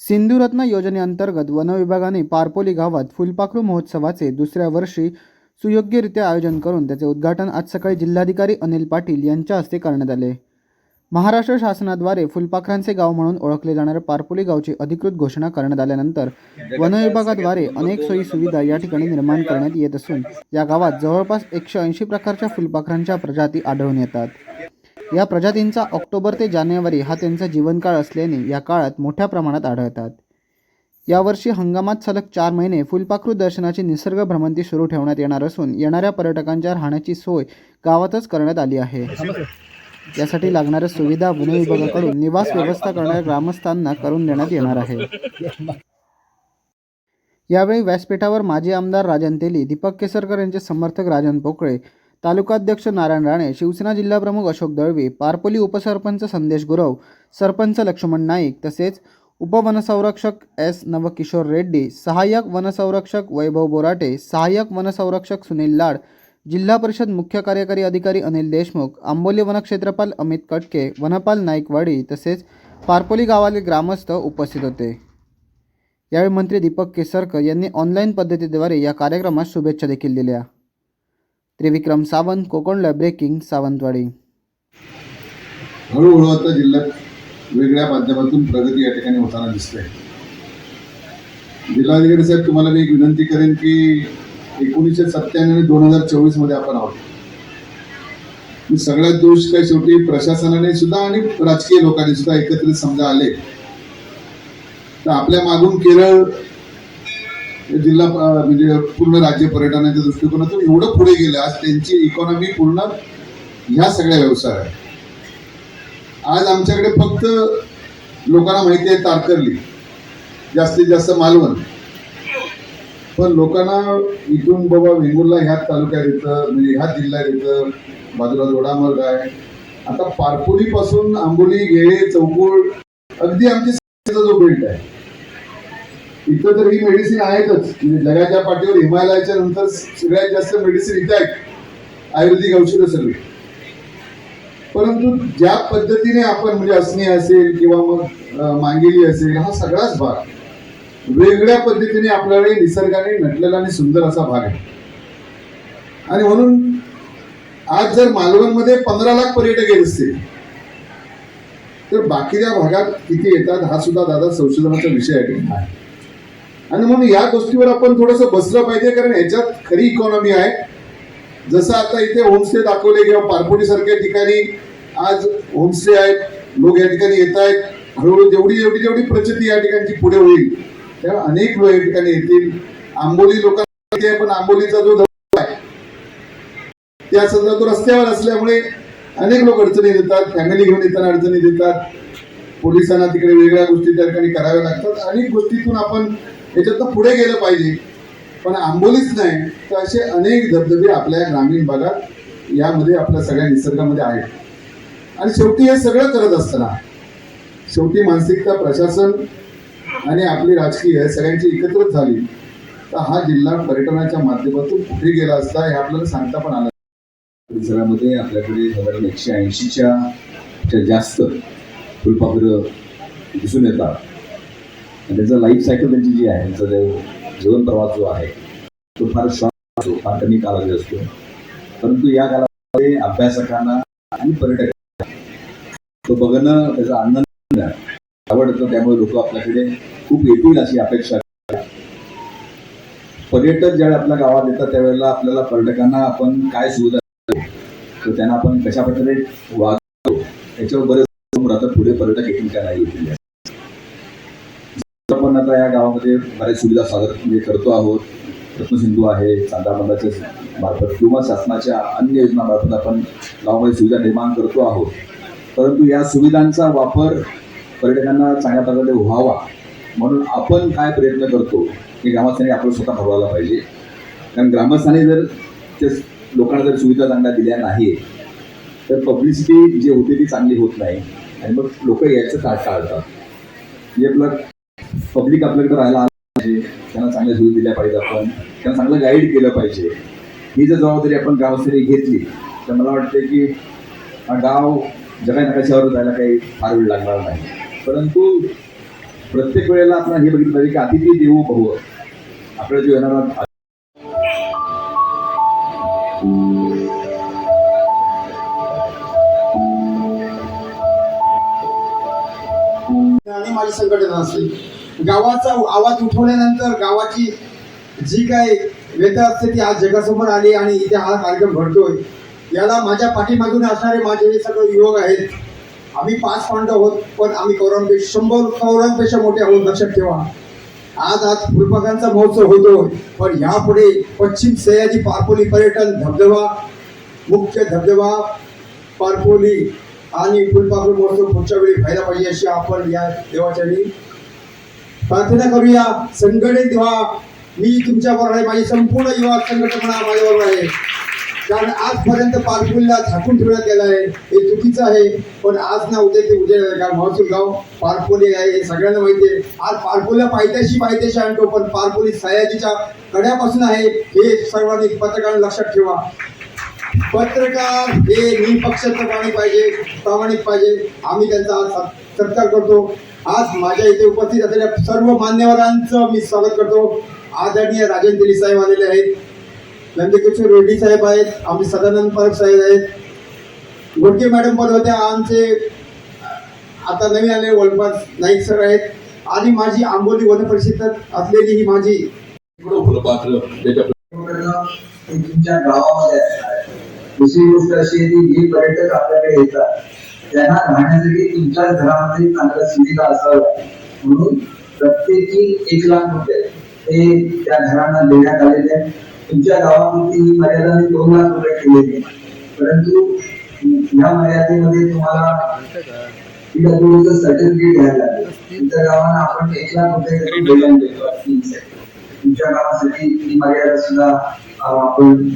सिंधुरत्न योजनेअंतर्गत वनविभागाने पारपोली गावात फुलपाखरू महोत्सवाचे दुसऱ्या वर्षी सुयोग्यरित्या आयोजन करून त्याचे उद्घाटन आज सकाळी जिल्हाधिकारी अनिल पाटील यांच्या हस्ते करण्यात आले. महाराष्ट्र शासनाद्वारे फुलपाखरांचे गाव म्हणून ओळखले जाणाऱ्या पारपोली गावची अधिकृत घोषणा करण्यात आल्यानंतर वनविभागाद्वारे अनेक सोयी सुविधा या ठिकाणी निर्माण करण्यात येत असून या गावात जवळपास एकशे ऐंशी प्रकारच्या फुलपाखरांच्या प्रजाती आढळून येतात. या प्रजातींचा ऑक्टोबर ते जानेवारी हा त्यांचा जीवनकाळ असल्याने या काळात मोठ्या प्रमाणात आढळतात. यावर्षी हंगामात सलग चार महिने फुलपाखरू दर्शनाची निसर्ग भ्रमंती सुरू ठेवण्यात येणार असून येणाऱ्या पर्यटकांच्या राहण्याची सोय गावातच करण्यात आली आहे. यासाठी लागणाऱ्या सुविधा वन विभागाकडून निवास व्यवस्था करणाऱ्या ग्रामस्थांना करून देण्यात येणार आहे. यावेळी व्यासपीठावर माजी आमदार राजन तेली दीपक केसरकर यांचे समर्थक राजन पोकळे तालुकाध्यक्ष नारायण राणे शिवसेना जिल्हाप्रमुख अशोक दळवी पारपोली उपसरपंच संदेश गुरव सरपंच लक्ष्मण नाईक तसेच उपवनसंरक्षक एस नवकिशोर रेड्डी सहाय्यक वनसंरक्षक वैभव बोराटे सहाय्यक वनसंरक्षक सुनील लाड जिल्हा परिषद मुख्य कार्यकारी अधिकारी अनिल देशमुख आंबोली वनक्षेत्रपाल अमित कटके वनपाल नाईकवाडी तसेच पारपोली गावातील ग्रामस्थ उपस्थित होते. यावेळी मंत्री दीपक केसरकर यांनी ऑनलाईन पद्धतीद्वारे या कार्यक्रमास शुभेच्छा देखील दिल्या. त्रिविक्रम सावंत कोकणला ब्रेकिंग सावंतवाडी. हळूहळू आता जिल्ह्यात वेगळ्या माध्यमातून प्रगती या ठिकाणी होताना दिसते. जिल्हाधिकारी साहेब तुम्हाला मी एक विनंती करेन की एकोणीसशे सत्त्याण्णव आणि दोन हजार चोवीसमध्ये आपण आहोत. मी सगळ्यात दोष काय शेवटी प्रशासनाने सुद्धा आणि राजकीय लोकांनी सुद्धा एकत्रित समजा आले. तर आपल्या मागून केरळ जिल्हा म्हणजे पूर्ण राज्य पर्यटनाच्या दृष्टिकोनातून एवढं पुढे गेलं. आज त्यांची इकॉनॉमी पूर्ण ह्या सगळ्या व्यवसाय आहे आज आमच्याकडे फक्त लोकांना माहिती आहे तारकर्ली. जास्तीत जास्त मालवण. पण लोकांना इथून बाबा वेंगुर्ला ह्याच तालुक्यात येतं म्हणजे ह्याच जिल्ह्यात येतं बाजूला दोडामर्ग आहे. आता पारपोलीपासून आंबोली गेळे चौकूळ अगदी आमची जो बेल्ट आहे. इथं तर ही मेडिसिन आहेतच. म्हणजे जगाच्या पाठीवर हिमालयाच्या नंतर सगळ्यात जास्त मेडिसिन इथे आहेत. आयुर्वेदिक औषधं सगळी. परंतु ज्या पद्धतीने आपण म्हणजे असणे असेल किंवा मग मांगेली असेल हा सगळाच भाग. वेगळ्या पद्धतीने आपल्याकडे निसर्गाने नटलेला आणि सुंदर असा भाग आहे. आणि म्हणून आज जर मालवणमध्ये पंधरा लाख पर्यटक येत असतील तर बाकीच्या भागात किती येतात हा सुद्धा दादा संशोधनाचा विषय आहे. आणि म्हणून या गोष्टीवर आपण थोडस बसलं पाहिजे कारण याच्यात खरी इकॉनॉमी आहे. जसं आता इथे होमस्टे दाखवले किंवा पारपोटी सारख्या ठिकाणी आज होमस्टे आहेत लोक या ठिकाणी येत आहेत. हळूहळू जेवढी जेवढी जेवढी प्रचिती या ठिकाणची पुढे होईल तेव्हा अनेक लोक या ठिकाणी येतील. आंबोली लोकांना पण आंबोलीचा जो धबधबा आहे त्या सध्या तो रस्त्यावर असल्यामुळे अनेक लोक अडचणी देतात फॅमिली घेऊन येताना अडचणी देतात पोलिसांना तिकडे वेगळ्या गोष्टी त्या ठिकाणी कराव्या लागतात. अनेक गोष्टीतून आपण याच्यातनं पुढे गेलं पाहिजे. पण आंबोलीच नाही तर असे अनेक धबधबे आपल्या ग्रामीण भागात यामध्ये आपल्या सगळ्या निसर्गामध्ये आहेत. आणि शेवटी हे सगळं करत असताना शेवटी मानसिकता प्रशासन आणि आपली राजकीय सगळ्यांची एकत्रच झाली. तर हा जिल्हा पर्यटनाच्या माध्यमातून कुठे गेला असता हे आपल्याला सांगता पण आलं परिसरामध्ये आपल्याकडे साधारण एकशे ऐंशीच्या जास्त फुलपाखरं दिसून येतात. त्याचं लाईफ सायकल त्यांची जी आहे त्यांचा जो जीवन प्रवास जो आहे तो फार शॉर्ट असतो फार कमी कालावधी असतो. परंतु या कालामध्ये अभ्यासकांना आणि पर्यटकांना तो बघणं त्याचा आनंद आवडतं. त्यामुळे लोक आपल्याकडे खूप येतील अशी अपेक्षा पर्यटक ज्यावेळी आपल्या गावात येतात त्यावेळेला आपल्याला पर्यटकांना आपण काय सुविधा तर त्यांना आपण कशा प्रकारे वागतो याच्यावर बरेच राहतात पुढे पर्यटक येतील का नाही येतील. आपण आता या गावामध्ये बऱ्याच सुविधा सादर म्हणजे करतो आहोत. रत्नसिंधू आहे चांदा बंधाच्या मार्फत किंवा शासनाच्या अन्य योजनामार्फत आपण गावामध्ये सुविधा निर्माण करतो आहोत. परंतु या सुविधांचा वापर पर्यटकांना चांगल्या प्रकारे व्हावा म्हणून आपण काय प्रयत्न करतो हे ग्रामस्थांनी आपलं स्वतः ठरवायला पाहिजे. कारण ग्रामस्थांनी जर ते लोकांना जर सुविधा चांगल्या दिल्या नाही तर पब्लिसिटी जी होते ती चांगली होत नाही. आणि मग लोक यायचं टाळतात? म्हणजे आपलं पब्लिक आपल्याकडे राहायला आलं पाहिजे. त्यांना चांगल्या सुविधा दिल्या पाहिजे आपण. त्यांना चांगलं गाईड केलं पाहिजे. ही जर जबाबदारी आपण गावस्तरी घेतली तर मला वाटतं की हा गाव जगाच्या नकाशावर जायला काही फार वेळ लागणार नाही. परंतु प्रत्येक वेळेला आपण हे बघितलं पाहिजे की अतिथी देवो बहु आपल्याला जो येणारा आणि माझी संघटना असते गावाचा आवाज उठवल्यानंतर गावाची जी काय व्यथा असते ती आज जगासमोर आली आणि इथे हा कार्यक्रम घडतोय. याला माझ्या पाठीमागून असणारे माझे हे सगळे युवक आहेत. आम्ही पाच पांडव आहोत पण आम्ही कौरवांपेक्षा शंभर कौरांपेक्षा मोठे आहोत लक्षात ठेवा. आज आज फुलपाखांचा महोत्सव होतो पण यापुढे पश्चिम सह्याद्री पारपोली पर्यटन धबधबा मुख्य धबधबा पारपोली आणि फुलपाखरू महोत्सव पुढच्या वेळी व्हायला पाहिजे अशी आपण या देवाच्यानी प्रार्थना करूया. संघटित व्हा मी तुमच्याबरोबर आहे. माझी संपूर्ण युवा संघटना माझ्याबरोबर आहे. कारण आजपर्यंत पारपुलीला झाकून ठेवण्यात गेलं आहे. हे चुकीचं आहे. पण आज ना उद्या ते उद्या कारण महसूल गाव पारपोली आहे. हे सगळ्यांना माहिती आहे. आज पारपोलीला पायथ्याशी पायथ्याशी आणतो. पण पारपोली सयाजीच्या कड्यापासून आहे. हे सर्वांनी पत्रकारांना लक्षात ठेवा. पत्रकार हे निपक्षपाती पाहिजे प्रामाणिक पाहिजे. आम्ही त्यांचा आज सत्कार करतो. आज माझ्या इथे उपस्थित असलेल्या सर्व मान्यवरांचं मी स्वागत करतो. आदरणीय राजन दिली साहेब आलेले आहेत. नंदकिशोर रेड्डी साहेब आहेत. आमचे सदानंद पारख साहेब आहेत. गोडके मॅडम पण होत्या. आमचे आता नवीन आलेले वलपास नाईक सर आहेत. आणि माझी आंबोली वन परिषदेत असलेली ही माझी तुमच्या गावामध्ये. दुसरी गोष्ट अशी आहे की जे पर्यटक आपल्याकडे येतात. त्यांना राहण्यासाठी तुमच्या घरामध्ये चांगल्या सुविधा असाव्या म्हणून प्रत्येकी एक लाख रुपये हे त्या घरांना देण्यात आलेले आहे तुमच्या गावामध्ये ही मर्यादा मी दोन लाख रुपये केलेली आहे. परंतु या मर्यादेमध्ये तुम्हाला पीडब्ल्यूचं सर्टिफिकेट घ्यायला लागेल. तुमच्या गावांना आपण एक लाख रुपये देतो. तुमच्या गावासाठी ती मर्यादा सुद्धा आपण